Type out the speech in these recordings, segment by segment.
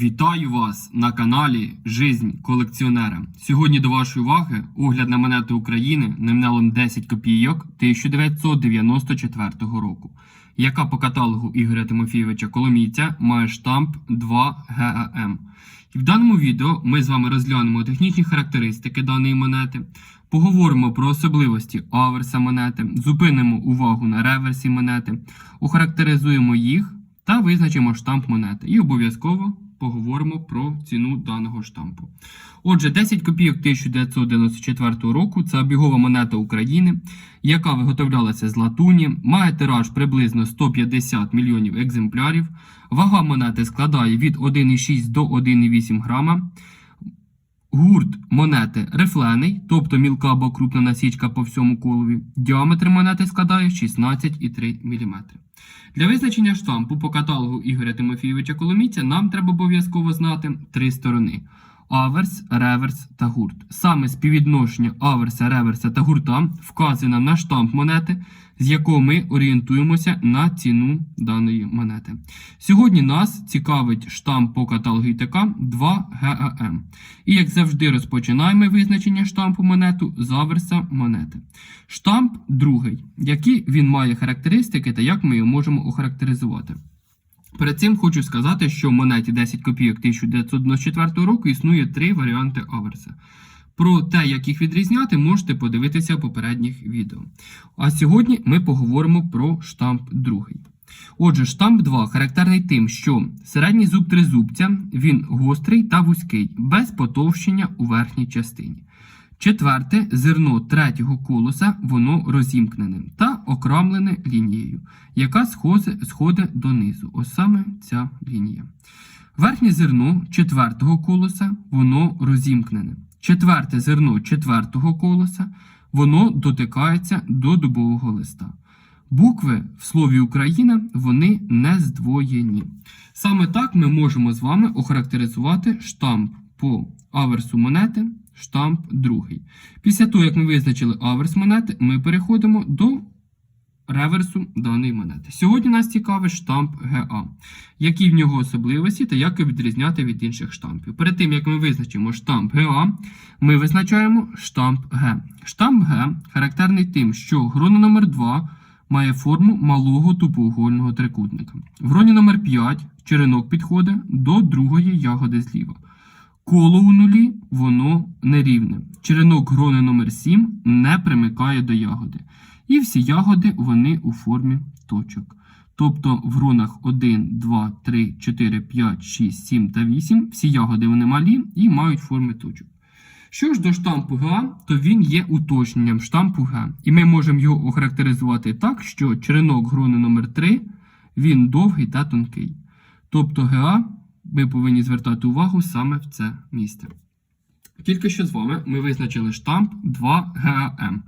Вітаю вас на каналі Жизнь колекціонера. Сьогодні до вашої уваги огляд на монети України номіналом 10 копійок 1994 року, яка по каталогу Ігоря Тимофійовича Коломійця має штамп 2 ГАМ. І в даному відео ми з вами розглянемо технічні характеристики даної монети, поговоримо про особливості аверса монети, зупинимо увагу на реверсі монети, охарактеризуємо їх та визначимо штамп монети. І обов'язково поговоримо про ціну даного штампу. Отже, 10 копійок 1994 року це обігова монета України, яка виготовлялася з латуні, має тираж приблизно 150 мільйонів екземплярів. Вага монети складає від 1,6 до 1,8 грама. Гурт монети рифлений, тобто мілка або крупна насічка по всьому колові. Діаметр монети складає 16,3 мм. Для визначення штампу по каталогу Ігоря Тимофійовича Коломійця нам треба обов'язково знати три сторони: аверс, реверс та гурт. Саме співвідношення аверса, реверса та гурта вказано на штамп монети, з якого ми орієнтуємося на ціну даної монети. Сьогодні нас цікавить штамп по каталогу ІТК 2 ГАМ. І як завжди розпочинаємо визначення штампу монету з аверса монети. Штамп другий. Які він має характеристики та як ми його можемо охарактеризувати. Перед цим хочу сказати, що в монеті 10 копійок 1994 року існує три варіанти аверса. Про те, як їх відрізняти, можете подивитися в попередніх відео. А сьогодні ми поговоримо про штамп другий. Отже, штамп 2 характерний тим, що середній зуб тризубця він гострий та вузький, без потовщення у верхній частині. Четверте, зерно третього колоса, воно розімкнене та окрамлене лінією, яка сходить, донизу. Ось саме ця лінія. Верхнє зерно четвертого колоса, воно розімкнене. Четверте зерно четвертого колоса, воно дотикається до дубового листа. Букви в слові Україна вони не здвоєні. Саме так ми можемо з вами охарактеризувати штамп по аверсу монети, штамп другий. Після того, як ми визначили аверс монети, ми переходимо до реверсу даної монети. Сьогодні нас цікавить штамп ГА. Які в нього особливості та як його відрізняти від інших штампів. Перед тим, як ми визначимо штамп ГА, ми визначаємо штамп Г. Штамп Г характерний тим, що грона номер 2 має форму малого тупоугольного трикутника. В гроні номер 5 черенок підходить до другої ягоди зліва. Коло у нулі воно нерівне. Черенок грони номер 7 не примикає до ягоди. І всі ягоди вони у формі точок. Тобто в гронах 1, 2, 3, 4, 5, 6, 7 та 8 всі ягоди вони малі і мають форми точок. Що ж до штампу ГА, то він є уточненням штампу Г. І ми можемо його охарактеризувати так, що черенок грони номер 3 він довгий та тонкий. Тобто ГА ми повинні звертати увагу саме в це місце. Тільки що з вами ми визначили штамп 2 ГАМ.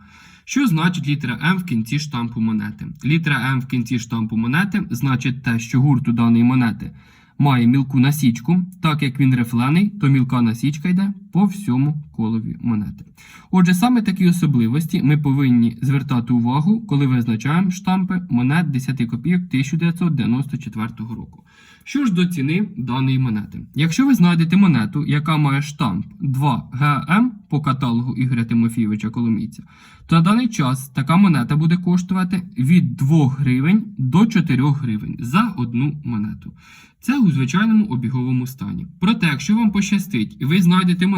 Що значить літера М в кінці штампу монети? Літера М в кінці штампу монети значить те, що гурт у даної монети має мілку насічку, так як він рифлений, то мілка насічка йде по всьому колові монети. Отже, саме такі особливості ми повинні звертати увагу, коли визначаємо штампи монет 10 копійок 1994 року. Що ж до ціни даної монети? Якщо ви знайдете монету, яка має штамп 2 ГМ по каталогу Ігоря Тимофійовича Коломійця, то на даний час така монета буде коштувати від 2 гривень до 4 гривень за одну монету. Це у звичайному обіговому стані. Проте, якщо вам пощастить і ви знайдете монету,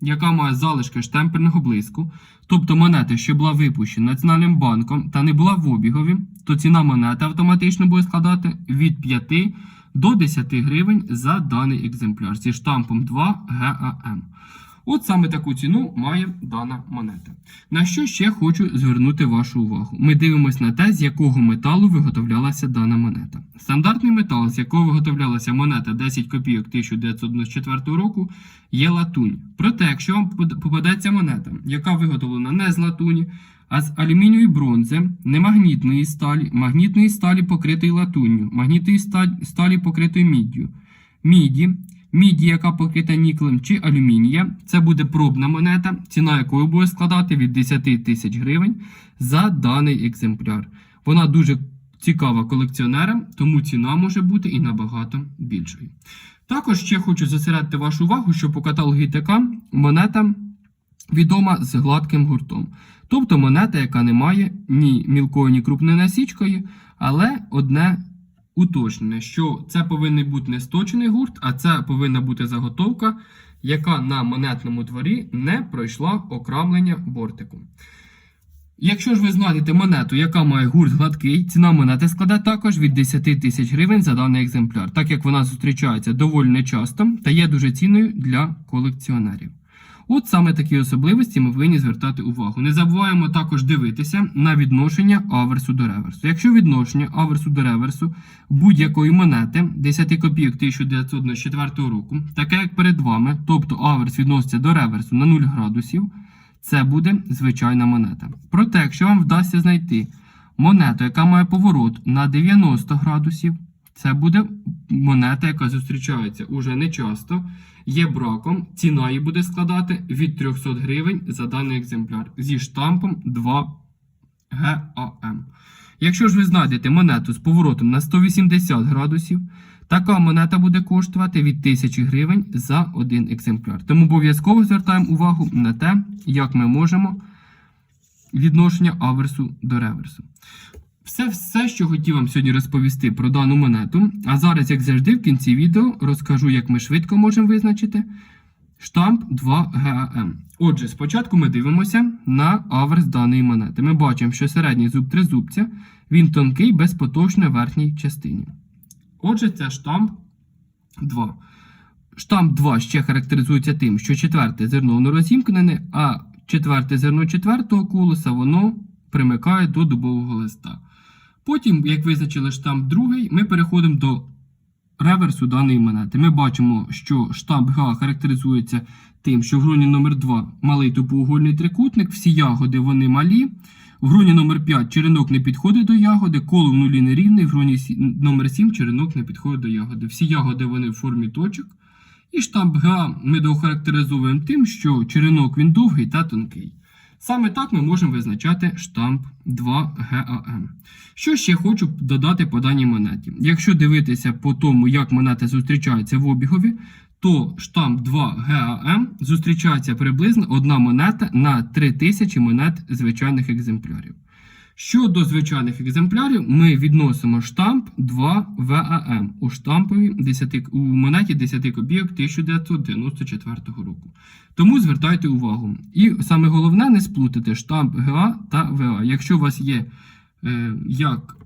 яка має залишки штемпельного блиску, тобто монета, що була випущена Національним банком та не була в обігові, то ціна монети автоматично буде складати від 5 до 10 гривень за даний екземпляр зі штампом 2 ГАМ. От саме таку ціну має дана монета. На що ще хочу звернути вашу увагу? Ми дивимося на те, з якого металу виготовлялася дана монета. Стандартний метал, з якого виготовлялася монета 10 копійок 1994 року, є латунь. Проте, якщо вам попадеться монета, яка виготовлена не з латуні, а з алюмінієвої бронзи, немагнітної сталі, магнітної сталі покритої латунню, магнітної сталі покритої міддю, міді, міді, яка покрита ніклем чи алюмінія, це буде пробна монета, ціна якої буде складати від 10 тисяч гривень за даний екземпляр. Вона дуже цікава колекціонерам, тому ціна може бути і набагато більшою. Також ще хочу зосередити вашу увагу, що по каталогу ТК монета відома з гладким гуртом. Тобто монета, яка не має ні мілкої, ні крупної насічкої, але одне уточнене, що це повинен бути не сточений гурт, а це повинна бути заготовка, яка на монетному дворі не пройшла окрамлення бортику. Якщо ж ви знайдете монету, яка має гурт гладкий, ціна монети складе також від 10 тисяч гривень за даний екземпляр, так як вона зустрічається доволі нечасто та є дуже цінною для колекціонерів. От саме такі особливості ми повинні звертати увагу. Не забуваємо також дивитися на відношення аверсу до реверсу. Якщо відношення аверсу до реверсу будь-якої монети 10 копійок 1904 року, таке як перед вами, тобто аверс відноситься до реверсу на 0 градусів, це буде звичайна монета. Проте, якщо вам вдасться знайти монету, яка має поворот на 90 градусів, це буде монета, яка зустрічається уже не часто, є браком, ціна її буде складати від 300 гривень за даний екземпляр зі штампом 2 ГАМ. Якщо ж ви знайдете монету з поворотом на 180 градусів, така монета буде коштувати від 1000 гривень за один екземпляр. Тому обов'язково звертаємо увагу на те, як ми можемо відношення аверсу до реверсу. Все, все, що хотів вам сьогодні розповісти про дану монету. А зараз, як завжди, в кінці відео розкажу, як ми швидко можемо визначити штамп 2 ГАМ. Отже, спочатку ми дивимося на аверс даної монети. Ми бачимо, що середній зуб тризубця, він тонкий без поточної верхній частині. Отже, це штамп 2. Штамп 2 ще характеризується тим, що четверте зерно воно розімкнене, а четверте зерно четвертого колеса воно примикає до дубового листа. Потім, як визначили штамп другий, ми переходимо до реверсу даної монети. Ми бачимо, що штамп Г характеризується тим, що в гроні номер 2 малий тупоугольний трикутник, всі ягоди вони малі. В гроні номер 5 черенок не підходить до ягоди, коло в нулі нерівний, в гроні номер 7 черенок не підходить до ягоди. Всі ягоди вони в формі точок. І штамп ГА ми доохарактеризовуємо тим, що черенок він довгий та тонкий. Саме так ми можемо визначати штамп 2 ГАМ. Що ще хочу додати по даній монеті? Якщо дивитися по тому, як монета зустрічається в обігові, то штамп 2 ГАМ зустрічається приблизно одна монета на 3000 монет звичайних екземплярів. Щодо звичайних екземплярів, ми відносимо штамп 2 ВАМ у штампові 10, у монеті 10 копійок 1994 року. Тому звертайте увагу. І саме головне не сплутати штамп ГА та ВА. Якщо у вас є е, як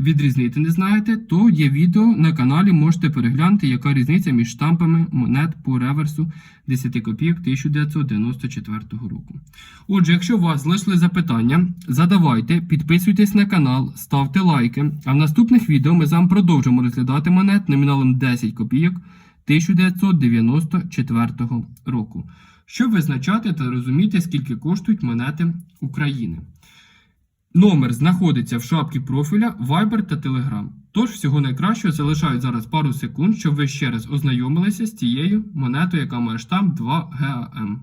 відрізнити не знаєте, то є відео на каналі, можете переглянути, яка різниця між штампами монет по реверсу 10 копійок 1994 року. Отже, якщо у вас залишили запитання, задавайте, підписуйтесь на канал, ставте лайки. А в наступних відео ми з вами продовжимо розглядати монет номіналом 10 копійок 1994 року, щоб визначати та розуміти, скільки коштують монети України. Номер знаходиться в шапці профіля Viber та Telegram. Тож всього найкращого залишаю зараз пару секунд, щоб ви ще раз ознайомилися з цією монетою, яка має штамп 2 ГАМ.